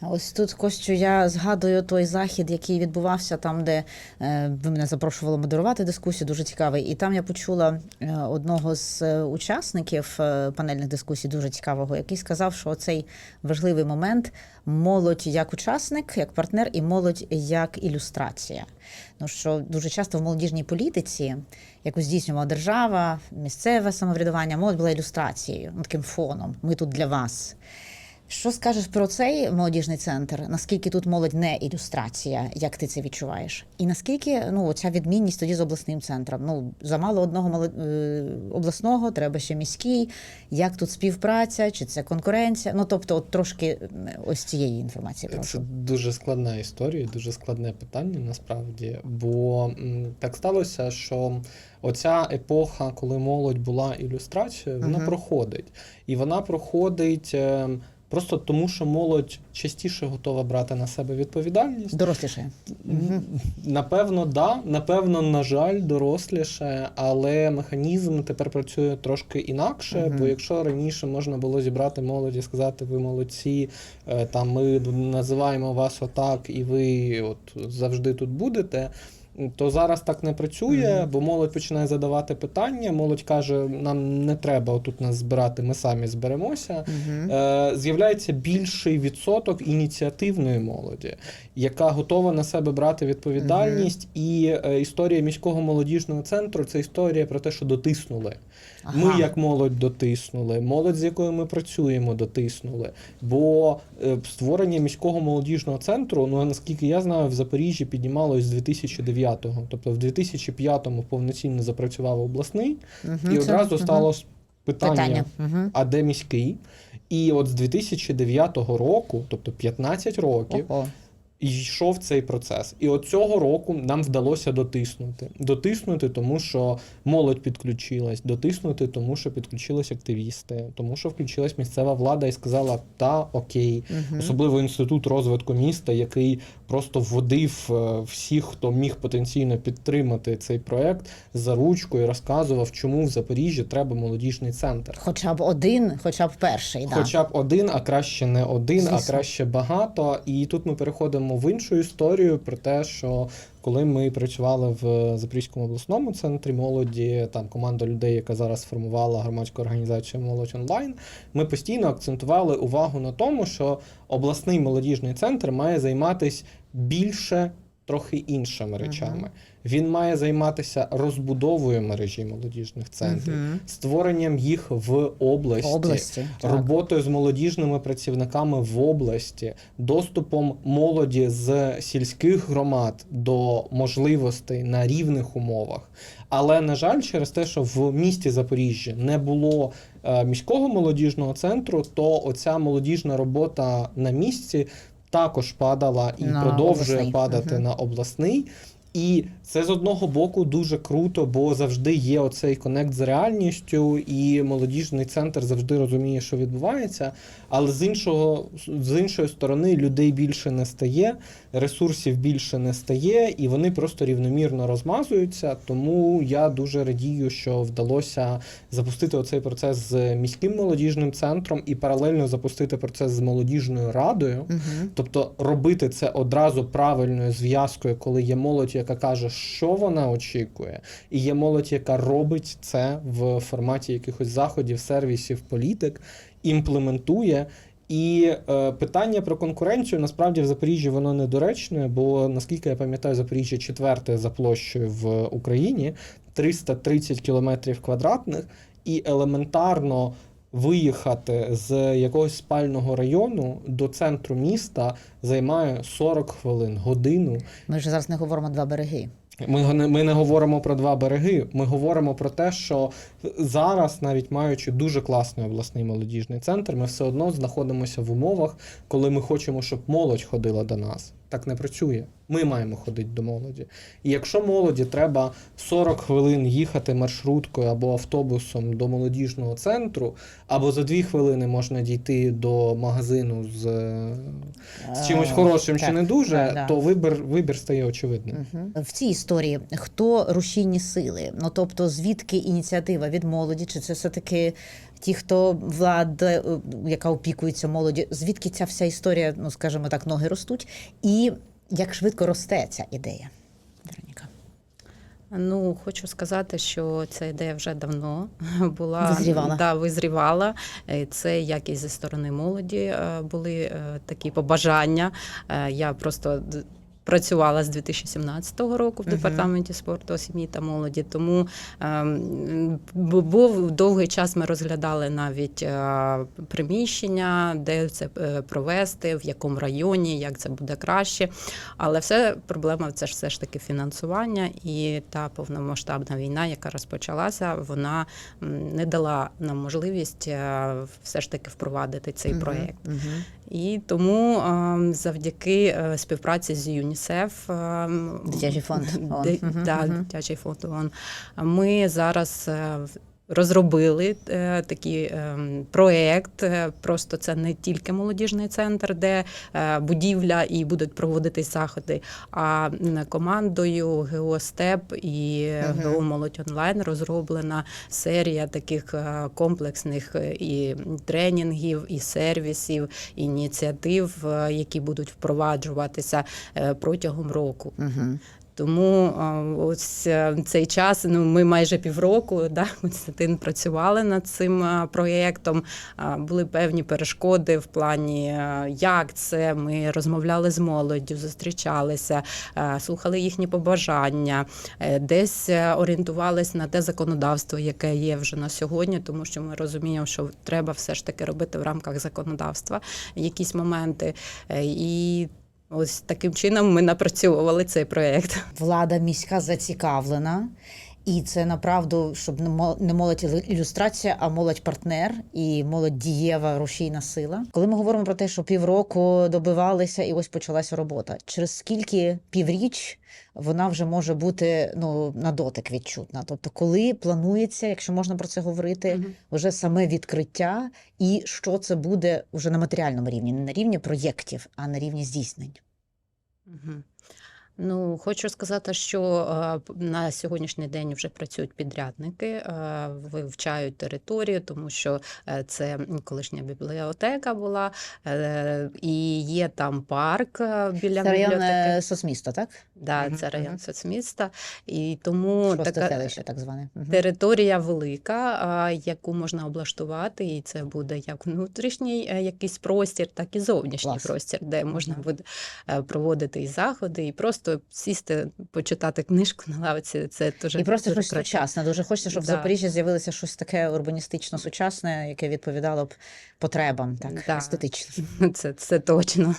Ось тут Костю, я згадую той захід, який відбувався там, де е, ви мене запрошували модерувати дискусію, дуже цікавий. І там я почула е, одного з е, учасників панельних дискусій, дуже цікавого, який сказав, що цей важливий момент молодь як учасник, як партнер, і молодь як ілюстрація. Ну що дуже часто в молодіжній політиці, яку здійснювала держава, місцеве самоврядування, молодь була ілюстрацією, ну, таким фоном. Ми тут для вас. Що скажеш про цей молодіжний центр? Наскільки тут молодь не ілюстрація, як ти це відчуваєш? І наскільки ну ця відмінність тоді з обласним центром? Ну замало одного молод... е, обласного, треба ще міський. Як тут співпраця? Чи це конкуренція? Ну тобто, от трошки ось цієї інформації Це дуже складна історія, дуже складне питання насправді. Бо так сталося, що оця епоха, коли молодь була ілюстрацією, вона Мгм. проходить. І вона проходить. Просто тому, що молодь частіше готова брати на себе відповідальність. Доросліше. Напевно, да. Напевно, на жаль, доросліше, але механізм тепер працює трошки інакше. Мгм. Бо якщо раніше можна було зібрати молодь і сказати, ви молодці, е, там ми називаємо вас отак, і ви от завжди тут будете. То зараз так не працює, бо молодь починає задавати питання. Молодь каже: нам не треба отут нас збирати, ми самі зберемося. Е, з'являється більший відсоток ініціативної молоді, яка готова на себе брати відповідальність. І е, історія міського молодіжного центру це історія про те, що дотиснули. Ми, як молодь, дотиснули, молодь, з якою ми працюємо, дотиснули. Бо е, створення міського молодіжного центру, ну наскільки я знаю, в Запоріжжі піднімалось з 2009-го. Тобто в 2005-му повноцінно запрацював обласний, і одразу стало питання, питання. Угу. а де міський? І от з 2009 року, тобто 15 років, Ого. Йшов цей процес. І от цього року нам вдалося дотиснути. Дотиснути, тому що молодь підключилась, дотиснути, тому що підключились активісти, тому що включилась місцева влада і сказала: та окей. Мгм. Особливо інститут розвитку міста, який просто вводив е, всіх, хто міг потенційно підтримати цей проект за ручку і розказував, чому в Запоріжжі треба молодіжний центр. Хоча б один, хоча б перший, да. Хоча б один, а краще не один, а краще багато. І тут ми переходимо в іншу історію про те, що коли ми працювали в Запорізькому обласному центрі молоді, там команда людей, яка зараз формувала громадську організацію Молодь онлайн, ми постійно акцентували увагу на тому, що обласний молодіжний центр має займатися більше. Трохи іншими речами. Він має займатися розбудовою мережі молодіжних центрів, Мгм. створенням їх в області, області. так. роботою з молодіжними працівниками в області, доступом молоді з сільських громад до можливостей на рівних умовах. Але на жаль, через те, що в місті Запоріжжя не було е, міського молодіжного центру, то оця молодіжна робота на місці також падала і На продовжує обласний. падати на обласний. І це з одного боку дуже круто, бо завжди є оцей конект з реальністю, і молодіжний центр завжди розуміє, що відбувається. Але з іншого з іншої сторони людей більше не стає, ресурсів більше не стає, і вони просто рівномірно розмазуються. Тому я дуже радію, що вдалося запустити оцей процес з міським молодіжним центром і паралельно запустити процес з молодіжною радою. Мгм. Тобто робити це одразу правильною зв'язкою, коли є молодь, яка каже, що вона очікує, і є молодь, яка робить це в форматі якихось заходів, сервісів, політик, імплементує. І е, питання про конкуренцію насправді в Запоріжжі воно недоречне, бо наскільки я пам'ятаю, Запоріжжя четверте за площею в Україні 330 кілометрів квадратних, і елементарно виїхати з якогось спального району до центру міста займає 40 хвилин, годину. Ми ж зараз не говоримо два береги. Ми, не- ми не говоримо про два береги. Ми говоримо про те, що зараз, навіть маючи дуже класний обласний молодіжний центр, ми все одно знаходимося в умовах, коли ми хочемо, щоб молодь ходила до нас. Так не працює. Ми маємо ходити до молоді. І якщо молоді треба 40 хвилин їхати маршруткою або автобусом до молодіжного центру, або за 2 хвилини можна дійти до магазину з, з чимось Е, хорошим чи не дуже, то вибір, вибір стає очевидним. В цій історії хто рушійні сили? Ну тобто, звідки ініціатива від молоді? Чи це все таки ті, хто влада, е, яка опікується молоді, звідки ця вся історія, ну скажімо так, ноги ростуть, і як швидко росте ця ідея? Вероніка. Ну, хочу сказати, що ця ідея вже давно була Визрівала. Да, визрівала. Е, Це як і зі сторони молоді е, були такі побажання. Я просто працювала з 2017 року в департаменті спорту, сім'ї та молоді. Тому ем, був довгий час. Ми розглядали навіть е, приміщення, де це е, провести, в якому районі, як це буде краще. Але все проблема це ж все ж таки фінансування, і та повномасштабна війна, яка розпочалася, вона не дала нам можливість е, все ж таки впровадити цей Мгм, проєкт. мгм. І тому завдяки е, співпраці з ЮНІСЕФ Дитячий фонд. Ди- Мгм, да, угу. дитячий фонд ООН. Ми зараз е, розробили е, такий ем, проєкт. Е, Просто це не тільки молодіжний центр, де е, будівля і будуть проводитись заходи, а командою Геостеп і. ГО Молодь онлайн розроблена серія таких е, комплексних е, і тренінгів, і сервісів, і ініціатив, е, які будуть впроваджуватися е, протягом року. Мгм. Тому ось е, цей час, ну ми майже півроку, да, Константин працювали над цим проєктом. Були певні перешкоди в плані, як це. Ми розмовляли з молоддю, зустрічалися, слухали їхні побажання, е, десь е, орієнтувались на те законодавство, яке є вже на сьогодні, тому що ми розуміємо, що треба все ж таки робити в рамках законодавства якісь моменти. Е, І ось таким чином ми напрацьовували цей проєкт. влада міська зацікавлена. І це направду, щоб не мо- не молодь ілю- ілюстрація, а молодь партнер і молодь дієва рушійна сила. Коли ми говоримо про те, що півроку добивалися, і ось почалася робота. Через скільки півріч вона вже може бути ну на дотик відчутна? Тобто, коли планується, якщо можна про це говорити, вже саме відкриття, і що це буде вже на матеріальному рівні, не на рівні проєктів, а на рівні здійснень. Мгм. Ну, хочу сказати, що е, на сьогоднішній день вже працюють підрядники, е, вивчають територію, тому що е, це колишня бібліотека була, і є там парк біля Це район бібліотеки. соцмісто, так? Да, Мгм, це район мгм. соцміста, і тому Шосте така селище, так зване. Мгм. Територія велика, яку можна облаштувати, і це буде як внутрішній якийсь простір, так і зовнішній Клас. простір, де можна буде проводити і заходи, і просто сісти, почитати книжку на лавці. Це дуже І просто дуже щось краще. сучасне. Дуже хочеться, щоб в Запоріжжі з'явилося щось таке урбаністично сучасне, яке відповідало б потребам, так Да. естетично. Це, це точно.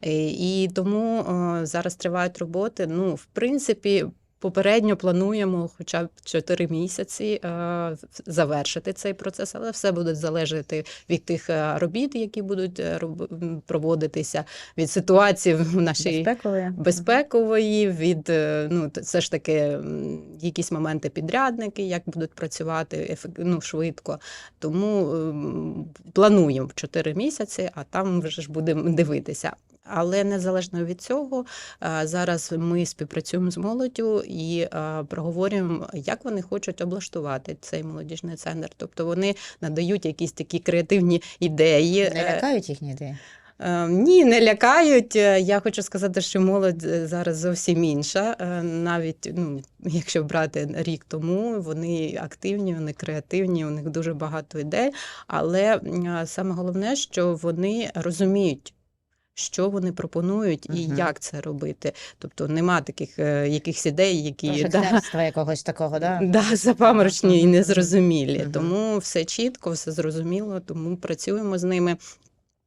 І, і тому о, зараз тривають роботи. Ну, в принципі. Попередньо плануємо хоча б 4 місяці е, завершити цей процес, але все буде залежати від тих е, робіт, які будуть е, проводитися, від ситуації в нашій Безпекове. безпекової, від ну все ж таки якісь моменти підрядники, як будуть працювати ну, швидко. Тому плануємо в 4 місяці, а там вже ж будемо дивитися. Але незалежно від цього, е, зараз ми співпрацюємо з молоддю і е, проговорюємо, як вони хочуть облаштувати цей молодіжний центр. Тобто вони надають якісь такі креативні ідеї. Не Е, лякають їхні ідеї? Ні, не лякають. Я хочу сказати, що молодь зараз зовсім інша. Навіть ну, якщо брати рік тому, вони активні, вони креативні, у них дуже багато ідей. Але саме головне, що вони розуміють. Що вони пропонують і угу. як це робити? Тобто нема таких е, якихось ідей, які да, якогось такого, да? да, запаморочні і незрозумілі. Угу. Тому все чітко, все зрозуміло, тому працюємо з ними.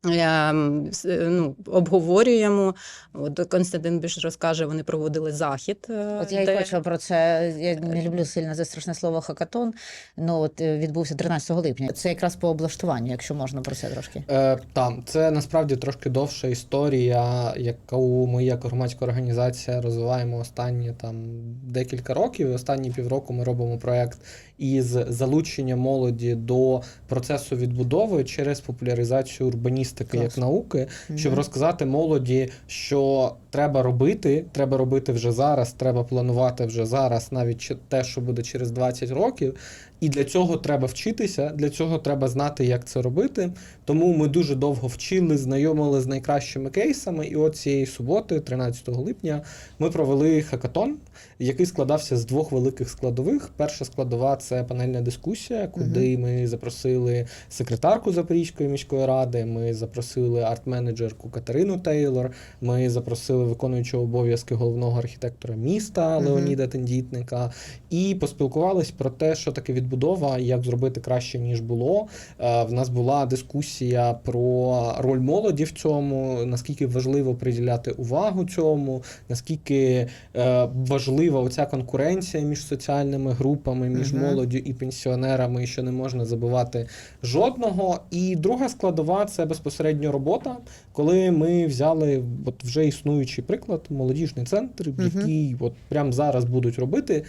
С- Ну, обговорюємо. От Константин більш розкаже, вони проводили захід. е, От я й де- хочу про це. Я не люблю сильно це страшне слово хакатон. Ну от е, відбувся 13 липня. Це якраз по облаштуванню, якщо можна про це трошки. Е, там це насправді трошки довша історія, яку ми як громадська організація розвиваємо останні там декілька років. І Останні півроку ми робимо проект із залучення молоді до процесу відбудови через популяризацію урбаністики Клас. як науки, щоб розказати молоді, що треба робити, треба робити вже зараз, треба планувати вже зараз, навіть те, що буде через 20 років. І для цього треба вчитися, для цього треба знати, як це робити. Тому ми дуже довго вчили, знайомили з найкращими кейсами. І от цієї суботи, 13 липня, ми провели хакатон, який складався з двох великих складових. Перша складова це панельна дискусія, куди ми запросили секретарку Запорізької міської ради. Ми запросили арт-менеджерку Катерину Тейлор. Ми запросили виконуючого обов'язки головного архітектора міста. Леоніда Тендітника і поспілкувались про те, що таке відбудова, як зробити краще ніж було. Е, В нас була дискусія про роль молоді в цьому, наскільки важливо приділяти увагу цьому, наскільки е, важлива оця конкуренція між соціальними групами, між Мгм. молоддю і пенсіонерами, що не можна забувати жодного. І друга складова це безпосередньо робота, коли ми взяли от вже існуючий приклад, молодіжний центр, який от прямо зараз будуть робити,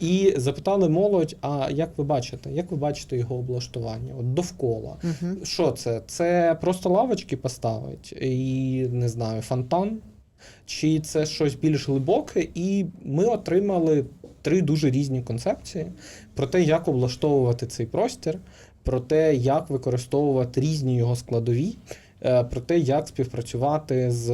і запитали молодь: а як ви бачите, як ви бачите його облаштування? От довкола. Угу. Що це? Це просто лавочки поставить і не знаю, фонтан, чи це щось більш глибоке, і ми отримали три дуже різні концепції про те, як облаштовувати цей простір, про те, як використовувати різні його складові, е, про те, як співпрацювати з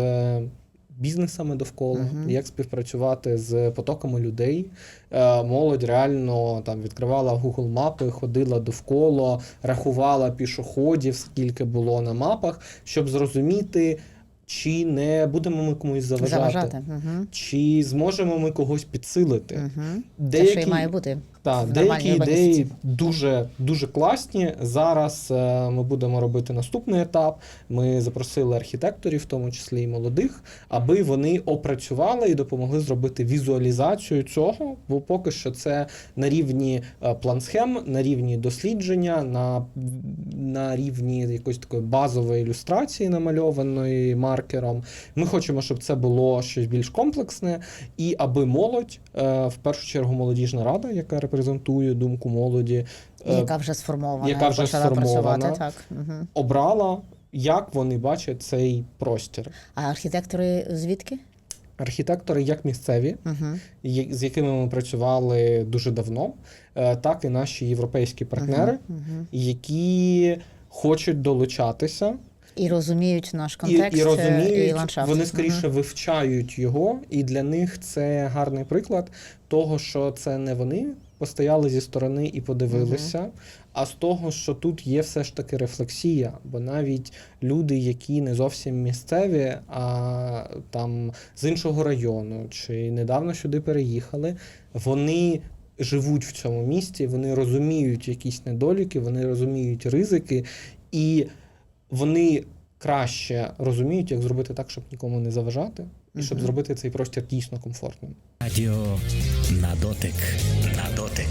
бізнесами довкола, Мгм. як співпрацювати з потоками людей. Е, Молодь реально там відкривала Google мапи, ходила довкола, рахувала пішоходів, скільки було на мапах, щоб зрозуміти, чи не будемо ми комусь заважати, Заважати. Угу. чи зможемо ми когось підсилити. Угу. Деякі, Те, що і має бути. Та, в деякі ідеї дуже, дуже класні. Зараз е, ми будемо робити наступний етап. Ми запросили архітекторів, в тому числі і молодих, аби вони опрацювали і допомогли зробити візуалізацію цього. Бо поки що це на рівні е, план-схем, на рівні дослідження, на, на рівні якоїсь такої базової ілюстрації, намальованої маркером. Ми хочемо, щоб це було щось більш комплексне, і аби молодь, е, в першу чергу молодіжна рада, яка репрезентує думку молоді, е, Яка вже сформована, яка вже почала сформована. працювати. Так. Угу. обрала, як вони бачать цей простір. А архітектори звідки? Архітектори як місцеві, я- з якими ми працювали дуже давно, е, так і наші європейські партнери, Угу. які хочуть долучатися. І розуміють наш контекст і розуміють, і ландшафт. вони скоріше вивчають його, і для них це гарний приклад того, що це не вони постояли зі сторони і подивилися, а з того, що тут є все ж таки рефлексія. Бо навіть люди, які не зовсім місцеві, а там з іншого району чи недавно сюди переїхали, вони. Живуть в цьому місті, вони розуміють якісь недоліки, вони розуміють ризики, і вони краще розуміють, як зробити так, щоб нікому не заважати, і щоб зробити цей простір дійсно комфортним. Радіо на дотик. На дотик.